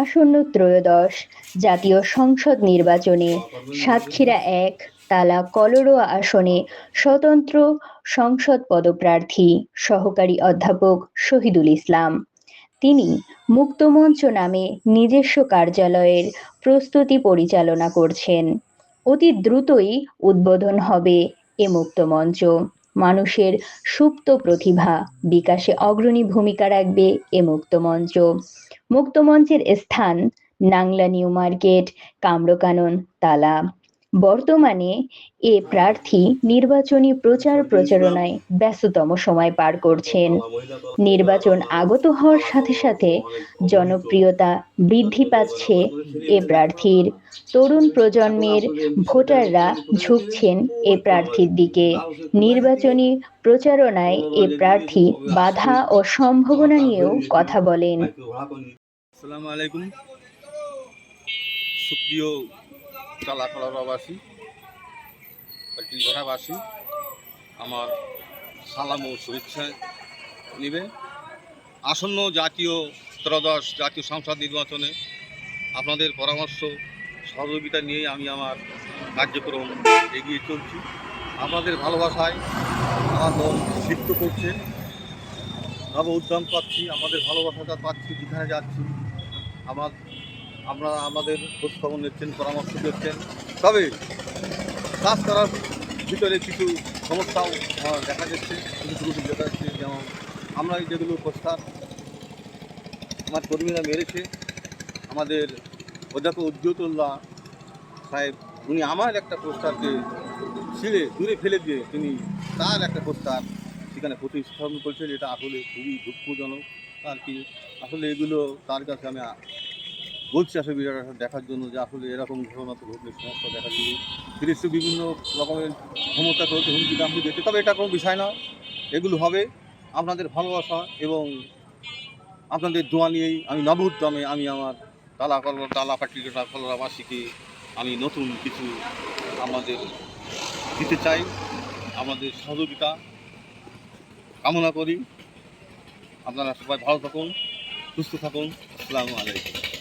আসন্ন ত্রয়োদশ জাতীয় সংসদ নির্বাচনে সাতক্ষীরা এক, তালা কলরোয়া আসনে স্বতন্ত্র সংসদ পদপ্রার্থী সহকারী অধ্যাপক শহীদুল ইসলাম। তিনি মুক্তমঞ্চ নামে নিজস্ব কার্যালয়ের প্রস্তুতি পরিচালনা করছেন। অতি দ্রুতই উদ্বোধন হবে এ মুক্তমঞ্চ। মানুষের সুপ্ত প্রতিভা বিকাশে অগ্রণী ভূমিকা রাখবে এ মুক্তমঞ্চ। মুক্তমঞ্চের স্থান নাংলা নিউ মার্কেট, কামরকানন, তালা। বর্তমানে এ প্রার্থী নির্বাচনী প্রচার প্রচারণায় ব্যস্ততম সময় পার করছেন। নির্বাচন আগত হওয়ার সাথে সাথে জনপ্রিয়তা বৃদ্ধি পাচ্ছে এ প্রার্থীর। তরুণ প্রজন্মের ভোটাররা ঝুঁকছেন এ প্রার্থীর দিকে। নির্বাচনী প্রচারণায় এ প্রার্থী বাধা ও সম্ভাবনা নিয়েও কথা বলেন। সুপ্রিয় কালাখড়াবাসী ঘোড়াবাসী আমার সালাম ও শুভেচ্ছা নেবে। আসন্ন জাতীয় ত্রয়োদশ জাতীয় সংসদ নির্বাচনে আপনাদের পরামর্শ, সহযোগিতা নিয়েই আমি আমার কার্যক্রম এগিয়ে চলছি। আপনাদের ভালোবাসায় আমার মন সিদ্ধ করছে। ভালো উদ্যম পাচ্ছি, আমাদের ভালোবাসাটা পাচ্ছি, যেখানে যাচ্ছি, আমার আমরা আমাদের খোঁজখবর নিচ্ছেন, পরামর্শ দিচ্ছেন। তবে কাজ করার ভিতরে কিছু সমস্যাও দেখা যাচ্ছে, কিছু ত্রুটি দেখা যাচ্ছে। যেমন আমরা যেগুলো প্রস্তাব আমার কর্মীরা মেরেছে, আমাদের অধ্যাপক উজ্জ্বতুল্লাহ সাহেব, উনি আমার একটা প্রস্তাবকে ছিঁড়ে, দূরে ফেলে দিয়ে তিনি তার একটা প্রস্তাব সেখানে প্রতিস্থাপন করছেন এটা আসলে খুবই দুঃখজনক। আর কি, আসলে এগুলো তার কাছে আমি বলছি আসলে বিষয়টা দেখার জন্য যে আসলে এরকম ঘটনা তো ঘটলে সমস্যা দেখা দিবে। ফিরেছে বিভিন্ন রকমের ক্ষমতা চলছে হুমকি দামকি দিচ্ছে তবে এটা কোনো বিষয় না। এগুলো হবে আপনাদের ভালোবাসা এবং আপনাদের দোয়া নিয়েই আমি নবউদ্যমে আমি আমার তালা কল তালা পাটিকা কলরাবাসীকে আমি নতুন কিছু আমাদের দিতে চাই। আমাদের সহযোগিতা কামনা করি। আপনারা সবাই ভালো থাকুন, সুস্থ থাকুন। আসসালামু আলাইকুম।